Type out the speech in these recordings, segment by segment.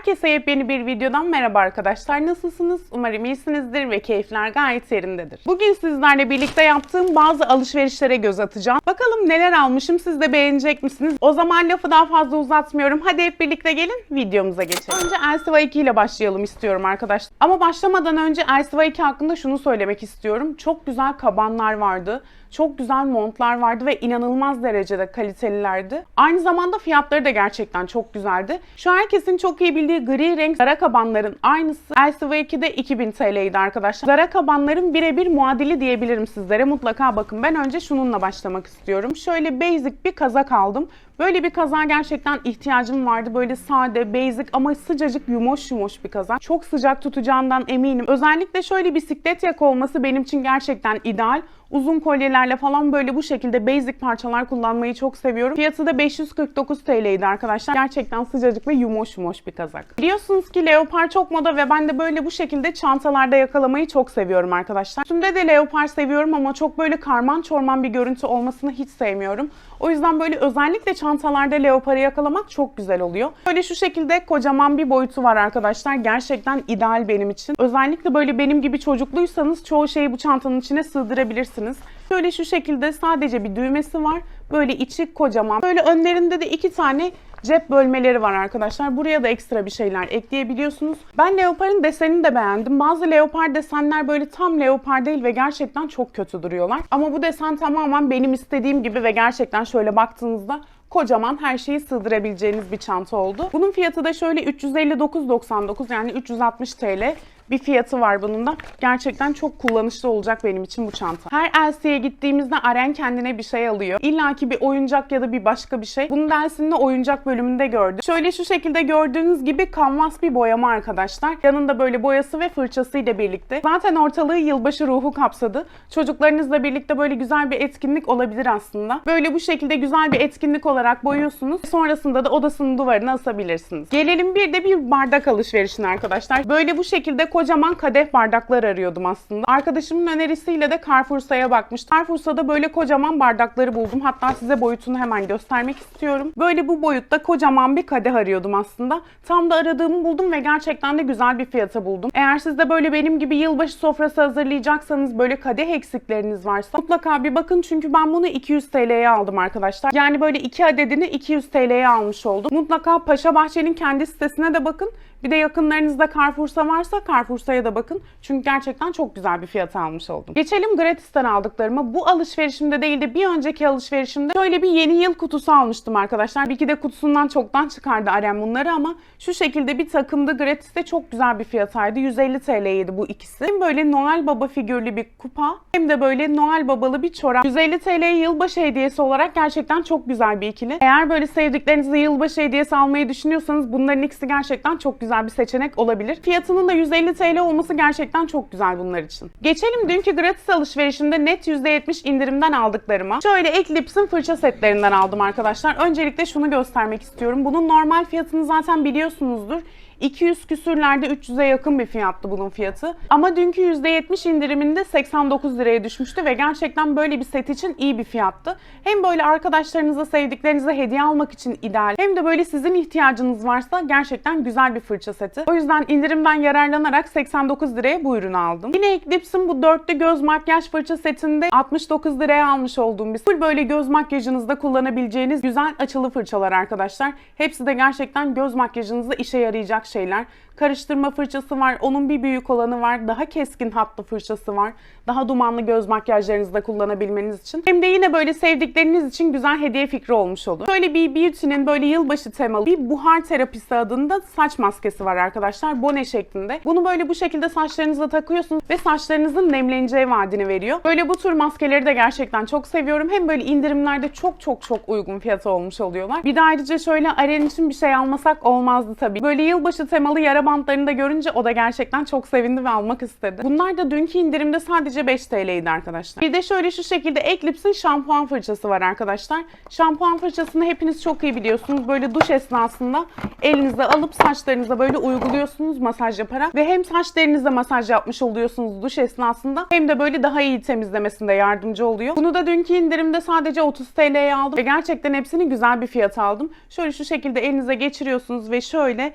Herkese yepyeni bir videodan merhaba arkadaşlar. Nasılsınız? Umarım iyisinizdir ve keyifler gayet yerindedir. Bugün sizlerle birlikte yaptığım bazı alışverişlere göz atacağım. Bakalım neler almışım siz de beğenecek misiniz? O zaman lafı daha fazla uzatmıyorum. Hadi hep birlikte gelin videomuza geçelim. Önce Elsiva 2 ile başlayalım istiyorum arkadaşlar. Ama başlamadan önce Elsiva 2 hakkında şunu söylemek istiyorum. Çok güzel kabanlar vardı. Çok güzel montlar vardı ve inanılmaz derecede kalitelilerdi. Aynı zamanda fiyatları da gerçekten çok güzeldi. Şu herkesin çok iyi bildiği gri renk Zara kabanların aynısı Elsiva 2'de 2000 TL'ydi arkadaşlar. Zara kabanların birebir muadili diyebilirim sizlere. Mutlaka bakın. Ben önce şununla başlamak istiyorum. Şöyle basic bir kazak aldım. Böyle bir kaza gerçekten ihtiyacım vardı. Böyle sade, basic ama sıcacık, yumoş yumoş bir kazak. Çok sıcak tutacağından eminim. Özellikle şöyle bisiklet yaka olması benim için gerçekten ideal. Uzun kolyelerle falan böyle bu şekilde basic parçalar kullanmayı çok seviyorum. Fiyatı da 549 TL'ydi arkadaşlar. Gerçekten sıcacık ve yumoş yumoş bir kazak. Biliyorsunuz ki leopar çok moda ve ben de böyle bu şekilde çantalarda yakalamayı çok seviyorum arkadaşlar. Üstümde de leopar seviyorum ama çok böyle karman çorman bir görüntü olmasını hiç sevmiyorum. O yüzden böyle özellikle çantalarda leoparı yakalamak çok güzel oluyor. Böyle şu şekilde kocaman bir boyutu var arkadaşlar. Gerçekten ideal benim için. Özellikle böyle benim gibi çocukluysanız çoğu şeyi bu çantanın içine sığdırabilirsiniz. Şöyle şu şekilde sadece bir düğmesi var. Böyle içi kocaman. Böyle önlerinde de iki tane cep bölmeleri var arkadaşlar. Buraya da ekstra bir şeyler ekleyebiliyorsunuz. Ben leoparın desenini de beğendim. Bazı leopar desenler böyle tam leopar değil ve gerçekten çok kötü duruyorlar. Ama bu desen tamamen benim istediğim gibi ve gerçekten şöyle baktığınızda kocaman her şeyi sığdırabileceğiniz bir çanta oldu. Bunun fiyatı da şöyle 359.99 yani 360 TL bir fiyatı var bunun da. Gerçekten çok kullanışlı olacak benim için bu çanta. Her Elsie'ye gittiğimizde Aren kendine bir şey alıyor. İlla ki bir oyuncak ya da bir başka bir şey. Bunu da Elsie'nin oyuncak bölümünde gördüm. Şöyle şu şekilde gördüğünüz gibi kanvas bir boyama arkadaşlar. Yanında böyle boyası ve fırçasıyla birlikte. Zaten ortalığı yılbaşı ruhu kapsadı. Çocuklarınızla birlikte böyle güzel bir etkinlik olabilir aslında. Böyle bu şekilde güzel bir etkinlik olarak boyuyorsunuz. Sonrasında da odasının duvarına asabilirsiniz. Gelelim bir de bir bardak alışverişine arkadaşlar. Böyle bu şekilde kocaman kadeh bardaklar arıyordum aslında. Arkadaşımın önerisiyle de Carrefour'sa'ya bakmıştım. Carrefour'sa'da böyle kocaman bardakları buldum. Hatta size boyutunu hemen göstermek istiyorum. Böyle bu boyutta kocaman bir kadeh arıyordum aslında. Tam da aradığımı buldum ve gerçekten de güzel bir fiyata buldum. Eğer siz de böyle benim gibi yılbaşı sofrası hazırlayacaksanız böyle kadeh eksikleriniz varsa mutlaka bir bakın çünkü ben bunu 200 TL'ye aldım arkadaşlar. Yani böyle iki adedini 200 TL'ye almış oldum. Mutlaka Paşa Bahçe'nin kendi sitesine de bakın. Bir de yakınlarınızda Carrefour'sa varsa Carrefour'sa'ya da bakın. Çünkü gerçekten çok güzel bir fiyata almış oldum. Geçelim gratisten aldıklarıma. Bu alışverişimde değil de bir önceki alışverişimde şöyle bir yeni yıl kutusu almıştım arkadaşlar. Bir de kutusundan çoktan çıkardı Arem bunları ama şu şekilde bir takımdı. Gratis'te çok güzel bir fiyataydı. 150 TL'ydi bu ikisi. Hem böyle Noel Baba figürlü bir kupa hem de böyle Noel Babalı bir çorap. 150 TL yılbaşı hediyesi olarak gerçekten çok güzel bir ikili. Eğer böyle sevdiklerinize yılbaşı hediyesi almayı düşünüyorsanız bunların ikisi gerçekten çok güzel bir seçenek olabilir. Fiyatının da 150 TL olması gerçekten çok güzel bunlar için. Geçelim dünkü gratis alışverişimde net %70 indirimden aldıklarıma. Şöyle Eclipse'in fırça setlerinden aldım arkadaşlar. Öncelikle şunu göstermek istiyorum. Bunun normal fiyatını zaten biliyorsunuzdur. 200 küsürlerde 300'e yakın bir fiyattı bunun fiyatı. Ama dünkü %70 indiriminde 89 liraya düşmüştü ve gerçekten böyle bir set için iyi bir fiyattı. Hem böyle arkadaşlarınıza, sevdiklerinize hediye almak için ideal hem de böyle sizin ihtiyacınız varsa gerçekten güzel bir fırça seti. O yüzden indirimden yararlanarak 89 liraya bu ürünü aldım. Yine Eclipse'in bu dörtlü göz makyaj fırça setinde 69 liraya almış olduğum bir full böyle göz makyajınızda kullanabileceğiniz güzel açılı fırçalar arkadaşlar. Hepsi de gerçekten göz makyajınızda işe yarayacak şeyler. Karıştırma fırçası var. Onun bir büyük olanı var. Daha keskin hatlı fırçası var. Daha dumanlı göz makyajlarınızda kullanabilmeniz için. Hem de yine böyle sevdikleriniz için güzel hediye fikri olmuş olur. Şöyle bir Beauty'nin böyle yılbaşı temalı bir buhar terapisi adında saç maskesi var arkadaşlar. Bone şeklinde. Bunu böyle bu şekilde saçlarınıza takıyorsunuz ve saçlarınızın nemleneceği vaadini veriyor. Böyle bu tür maskeleri de gerçekten çok seviyorum. Hem böyle indirimlerde çok çok çok uygun fiyatı olmuş oluyorlar. Bir de ayrıca şöyle Aren için bir şey almasak olmazdı tabii. Böyle yılbaşı temalı yara bantlarını da görünce o da gerçekten çok sevindi ve almak istedi. Bunlar da dünkü indirimde sadece 5 TL'ydi arkadaşlar. Bir de şöyle şu şekilde Eclipse'in şampuan fırçası var arkadaşlar. Şampuan fırçasını hepiniz çok iyi biliyorsunuz. Böyle duş esnasında elinize alıp saçlarınıza böyle uyguluyorsunuz masaj yaparak ve hem saç derinize masaj yapmış oluyorsunuz duş esnasında hem de böyle daha iyi temizlemesinde yardımcı oluyor. Bunu da dünkü indirimde sadece 30 TL'ye aldım ve gerçekten hepsini güzel bir fiyata aldım. Şöyle şu şekilde elinize geçiriyorsunuz ve şöyle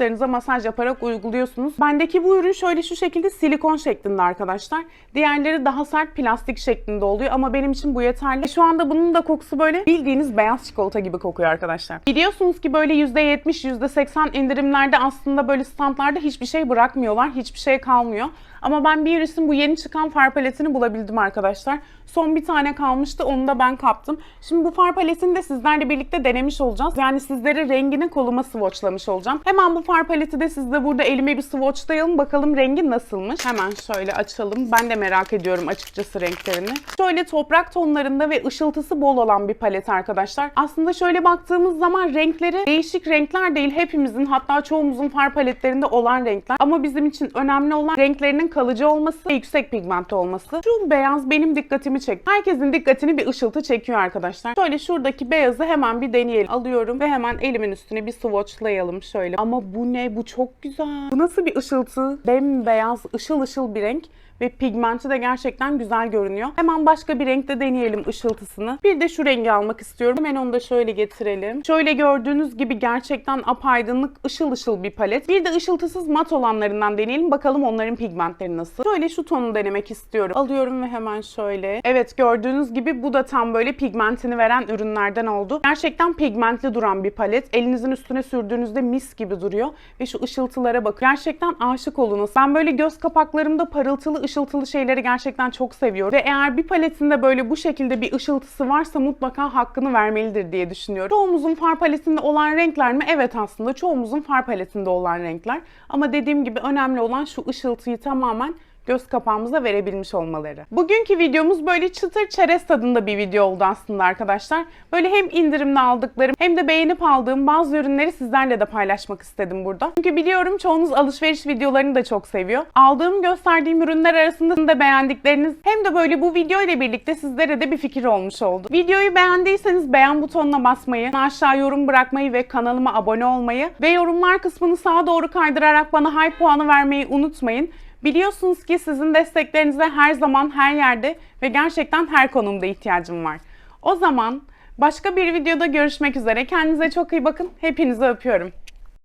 saçlarınıza masaj yaparak uyguluyorsunuz. Bendeki bu ürün şöyle şu şekilde silikon şeklinde arkadaşlar. Diğerleri daha sert plastik şeklinde oluyor ama benim için bu yeterli. Şu anda bunun da kokusu böyle bildiğiniz beyaz çikolata gibi kokuyor arkadaşlar. Biliyorsunuz ki böyle %70, %80 indirimlerde aslında böyle standlarda hiçbir şey bırakmıyorlar. Hiçbir şey kalmıyor. Ama ben bir Iris'in bu yeni çıkan far paletini bulabildim arkadaşlar. Son bir tane kalmıştı onu da ben kaptım. Şimdi bu far paletini de sizlerle birlikte denemiş olacağız. Yani sizlere rengini koluma swatchlamış olacağım. Hemen bu far paleti de sizde burada elime bir swatchlayalım. Bakalım rengi nasılmış. Hemen şöyle açalım. Ben de merak ediyorum açıkçası renklerini. Şöyle toprak tonlarında ve ışıltısı bol olan bir palet arkadaşlar. Aslında şöyle baktığımız zaman renkleri değişik renkler değil. Hepimizin hatta çoğumuzun far paletlerinde olan renkler. Ama bizim için önemli olan renklerinin kalıcı olması ve yüksek pigmentli olması. Şu beyaz benim dikkatimi çekti. Herkesin dikkatini bir ışıltı çekiyor arkadaşlar. Şöyle şuradaki beyazı hemen bir deneyelim. Alıyorum ve hemen elimin üstüne bir swatchlayalım şöyle. Ama bu ne? Bu çok güzel. Bu nasıl bir ışıltı? Bembeyaz, ışıl ışıl bir renk ve pigmenti de gerçekten güzel görünüyor. Hemen başka bir renkte deneyelim ışıltısını. Bir de şu rengi almak istiyorum. Hemen onu da şöyle getirelim. Şöyle gördüğünüz gibi gerçekten apaydınlık ışıl ışıl bir palet. Bir de ışıltısız mat olanlarından deneyelim. Bakalım onların pigmentleri nasıl. Şöyle şu tonu denemek istiyorum. Alıyorum ve hemen şöyle. Evet gördüğünüz gibi bu da tam böyle pigmentini veren ürünlerden oldu. Gerçekten pigmentli duran bir palet. Elinizin üstüne sürdüğünüzde mis gibi duruyor. Ve şu ışıltılara bakın. Gerçekten aşık olunuz. Ben böyle göz kapaklarımda parıltılı ışıltılı şeyleri gerçekten çok seviyorum. Ve eğer bir paletinde böyle bu şekilde bir ışıltısı varsa mutlaka hakkını vermelidir diye düşünüyorum. Çoğumuzun far paletinde olan renkler mi? Evet aslında çoğumuzun far paletinde olan renkler. Ama dediğim gibi önemli olan şu ışıltıyı tamamen göz kapağımıza verebilmiş olmaları. Bugünkü videomuz böyle çıtır çerez tadında bir video oldu aslında arkadaşlar. Böyle hem indirimde aldıklarım hem de beğenip aldığım bazı ürünleri sizlerle de paylaşmak istedim burada. Çünkü biliyorum çoğunuz alışveriş videolarını da çok seviyor. Aldığım gösterdiğim ürünler arasında da beğendikleriniz hem de böyle bu video ile birlikte sizlere de bir fikir olmuş oldu. Videoyu beğendiyseniz beğen butonuna basmayı, aşağı yorum bırakmayı ve kanalıma abone olmayı ve yorumlar kısmını sağa doğru kaydırarak bana hype puanı vermeyi unutmayın. Biliyorsunuz ki sizin desteklerinize her zaman her yerde ve gerçekten her konumda ihtiyacım var. O zaman başka bir videoda görüşmek üzere. Kendinize çok iyi bakın. Hepinizi öpüyorum.